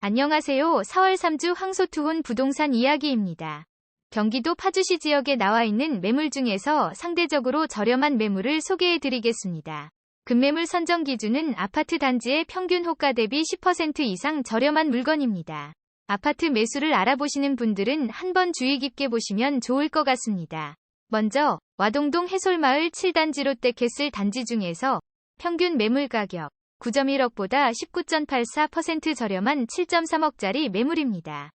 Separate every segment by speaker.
Speaker 1: 안녕하세요. 4월 3주 황소투혼 부동산 이야기입니다. 경기도 파주시 지역에 나와 있는 매물 중에서 상대적으로 저렴한 매물을 소개해 드리겠습니다. 급매물 선정 기준은 아파트 단지의 평균 호가 대비 10% 이상 저렴한 물건입니다. 아파트 매수를 알아보시는 분들은 한번 주의 깊게 보시면 좋을 것 같습니다. 먼저 와동동 해솔마을 7단지 롯데캐슬 단지 중에서 평균 매물 가격 9.1억보다 19.84% 저렴한 7.3억짜리 매물입니다.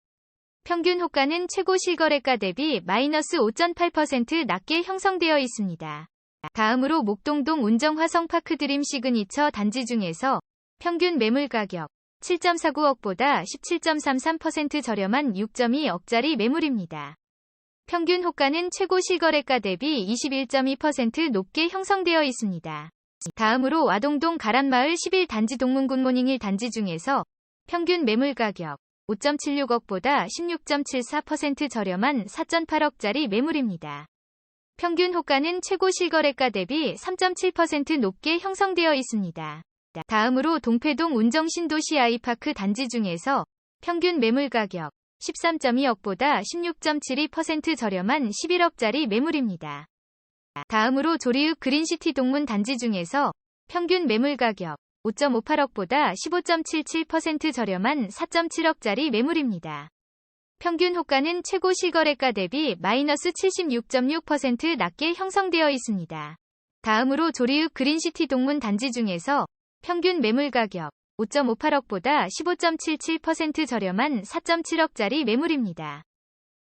Speaker 1: 평균 호가는 최고 실거래가 대비 마이너스 5.8% 낮게 형성되어 있습니다. 다음으로 목동동 운정화성 파크 드림 시그니처 단지 중에서 평균 매물 가격 7.49억보다 17.33% 저렴한 6.2억짜리 매물입니다. 평균 호가는 최고 실거래가 대비 21.2% 높게 형성되어 있습니다. 다음으로 와동동 가란마을 11단지 동문굿모닝 1단지 중에서 평균 매물 가격 5.76억보다 16.74% 저렴한 4.8억짜리 매물입니다. 평균 호가는 최고 실거래가 대비 3.7% 높게 형성되어 있습니다. 다음으로 동패동 운정신도시 아이파크 단지 중에서 평균 매물 가격 13.2억보다 16.72% 저렴한 11억짜리 매물입니다. 다음으로 조리읍 그린시티 동문 단지 중에서 평균 매물 가격 5.58억보다 15.77% 저렴한 4.7억짜리 매물입니다. 평균 호가는 최고 실거래가 대비 마이너스 76.6% 낮게 형성되어 있습니다. 다음으로 조리읍 그린시티 동문 단지 중에서 평균 매물 가격 5.58억보다 15.77% 저렴한 4.7억짜리 매물입니다.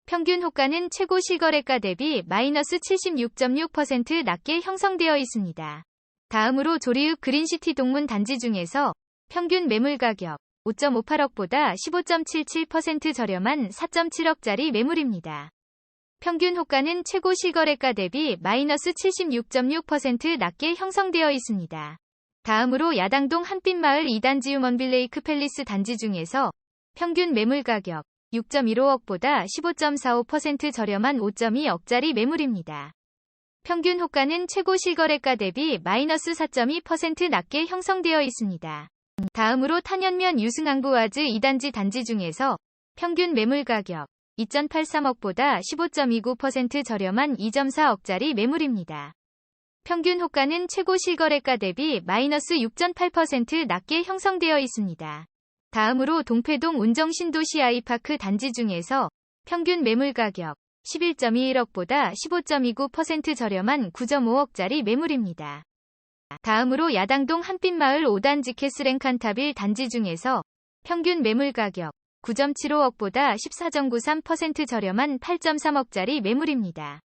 Speaker 1: 평균 호가는 최고 실거래가 대비 마이너스 76.6% 낮게 형성되어 있습니다. 다음으로 조리읍 그린시티 동문 단지 중에서 평균 매물 가격 5.58억보다 15.77% 저렴한 4.7억짜리 매물입니다. 평균 호가는 최고 실거래가 대비 마이너스 76.6% 낮게 형성되어 있습니다. 다음으로 야당동 한빛마을 2단지 유먼빌레이크 팰리스 단지 중에서 평균 매물 가격 6.15억보다 15.45% 저렴한 5.2억짜리 매물입니다. 평균 호가는 최고 실거래가 대비 마이너스 4.2% 낮게 형성되어 있습니다. 다음으로 탄현면 유승항부와즈 2단지 단지 중에서 평균 매물 가격 2.83억보다 15.29% 저렴한 2.4억짜리 매물입니다. 평균 호가는 최고 실거래가 대비 마이너스 6.8% 낮게 형성되어 있습니다. 다음으로 동패동 운정신도시 아이파크 단지 중에서 평균 매물 가격 11.21억보다 15.29% 저렴한 9.5억짜리 매물입니다. 다음으로 야당동 한빛마을 5단지 캐스랭칸타빌 단지 중에서 평균 매물 가격 9.75억보다 14.93% 저렴한 8.3억짜리 매물입니다.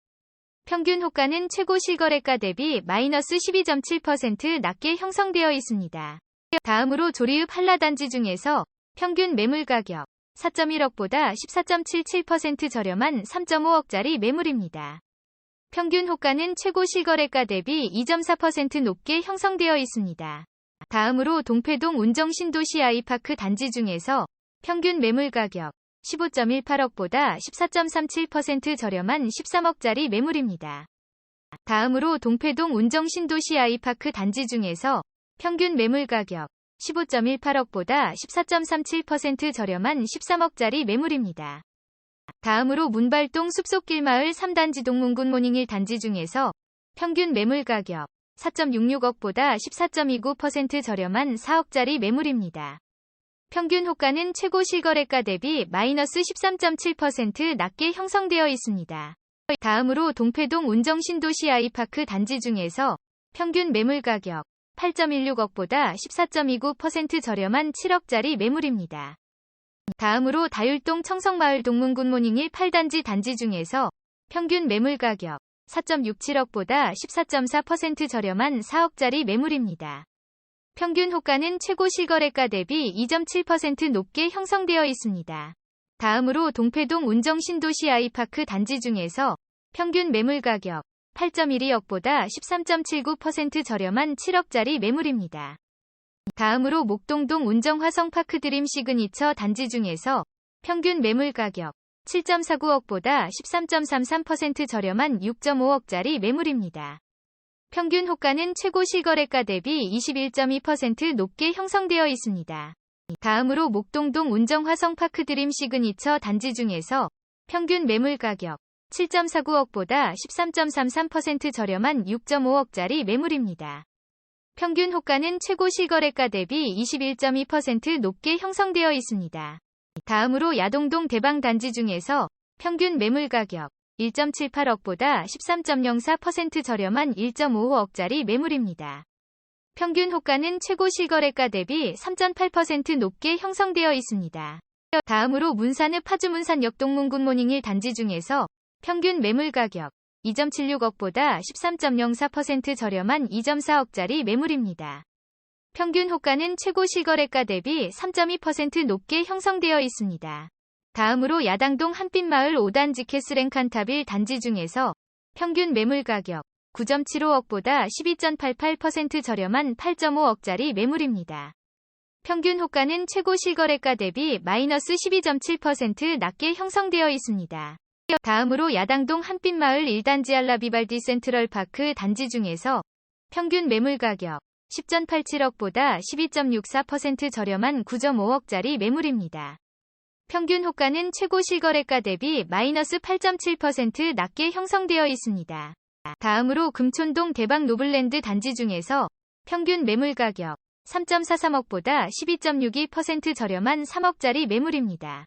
Speaker 1: 평균 호가는 최고 실거래가 대비 마이너스 12.7% 낮게 형성되어 있습니다. 다음으로 조리읍 한라단지 중에서 평균 매물 가격 4.1억보다 14.77% 저렴한 3.5억짜리 매물입니다. 평균 호가는 최고 실거래가 대비 2.4% 높게 형성되어 있습니다. 다음으로 동패동 운정 신도시 아이파크 단지 중에서 평균 매물 가격 15.18억보다 14.37% 저렴한 13억짜리 매물입니다. 다음으로 동패동 운정 신도시 아이파크 단지 중에서 평균 매물 가격 15.18억보다 14.37% 저렴한 13억짜리 매물입니다. 다음으로 문발동 숲속길마을 3단지 동문군 모닝 1단지 중에서 평균 매물 가격 4.66억보다 14.29% 저렴한 4억짜리 매물입니다. 평균 호가는 최고 실거래가 대비 마이너스 13.7% 낮게 형성되어 있습니다. 다음으로 동패동 운정신도시 아이파크 단지 중에서 평균 매물 가격 8.16억보다 14.29% 저렴한 7억짜리 매물입니다. 다음으로 다율동 청성마을 동문굿모닝 1 8단지 단지 중에서 평균 매물 가격 4.67억보다 14.4% 저렴한 4억짜리 매물입니다. 평균 호가는 최고 실거래가 대비 2.7% 높게 형성되어 있습니다. 다음으로 동패동 운정신도시 아이파크 단지 중에서 평균 매물 가격 8.12억보다 13.79% 저렴한 7억짜리 매물입니다. 다음으로 목동동 운정화성 파크 드림 시그니처 단지 중에서 평균 매물 가격 7.49억보다 13.33% 저렴한 6.5억짜리 매물입니다. 평균 호가는 최고 실거래가 대비 21.2% 높게 형성되어 있습니다. 다음으로 목동동 운정화성 파크 드림 시그니처 단지 중에서 평균 매물 가격 7.49억보다 13.33% 저렴한 6.5억짜리 매물입니다. 평균 호가는 최고 실거래가 대비 21.2% 높게 형성되어 있습니다. 다음으로 야동동 대방 단지 중에서 평균 매물 가격 1.78억보다 13.04% 저렴한 1.55억짜리 매물입니다. 평균 호가는 최고 실거래가 대비 3.8% 높게 형성되어 있습니다. 다음으로 문산읍 파주문산 역동문 굿모닝 1 단지 중에서 평균 매물 가격 2.76억보다 13.04% 저렴한 2.4억짜리 매물입니다. 평균 호가는 최고 실거래가 대비 3.2% 높게 형성되어 있습니다. 다음으로 야당동 한빛마을 5단지 캐스랭칸타빌 단지 중에서 평균 매물 가격 9.75억보다 12.88% 저렴한 8.5억짜리 매물입니다. 평균 호가는 최고 실거래가 대비 마이너스 12.7% 낮게 형성되어 있습니다. 다음으로 야당동 한빛마을 1단지 알라비발디 센트럴 파크 단지 중에서 평균 매물 가격 10.87억보다 12.64% 저렴한 9.5억짜리 매물입니다. 평균 호가는 최고 실거래가 대비 마이너스 8.7% 낮게 형성되어 있습니다. 다음으로 금촌동 대박 노블랜드 단지 중에서 평균 매물 가격 3.43억보다 12.62% 저렴한 3억짜리 매물입니다.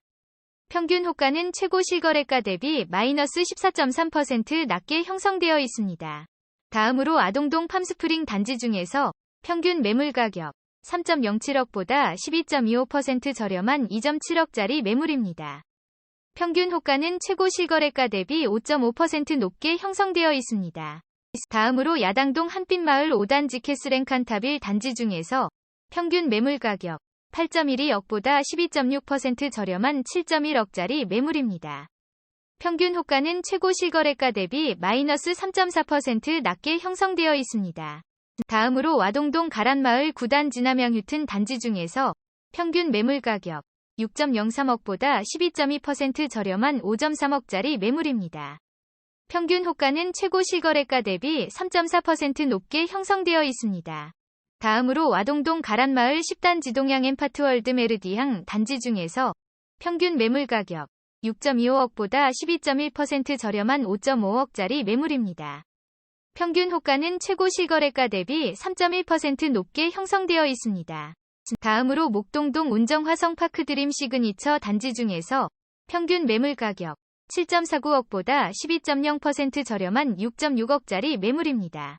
Speaker 1: 평균 호가는 최고 실거래가 대비 마이너스 14.3% 낮게 형성되어 있습니다. 다음으로 아동동 팜스프링 단지 중에서 평균 매물 가격 3.07억보다 12.25% 저렴한 2.7억짜리 매물입니다. 평균 호가는 최고 실거래가 대비 5.5% 높게 형성되어 있습니다. 다음으로 야당동 한빛마을 5단지 캐스랭칸타빌 단지 중에서 평균 매물 가격 8.12억보다 12.6% 저렴한 7.1억짜리 매물입니다. 평균 호가는 최고 실거래가 대비 마이너스 3.4% 낮게 형성되어 있습니다. 다음으로 와동동 가란마을 9단 진남향 휴튼 단지 중에서 평균 매물 가격 6.03억보다 12.2% 저렴한 5.3억짜리 매물입니다. 평균 호가는 최고 실거래가 대비 3.4% 높게 형성되어 있습니다. 다음으로 와동동 가란마을 10단 지동향 엠파트 월드 메르디향 단지 중에서 평균 매물 가격 6.25억보다 12.1% 저렴한 5.5억짜리 매물입니다. 평균 호가는 최고 실거래가 대비 3.1% 높게 형성되어 있습니다. 다음으로 목동동 운정화성 파크 드림 시그니처 단지 중에서 평균 매물 가격 7.49억보다 12.0% 저렴한 6.6억짜리 매물입니다.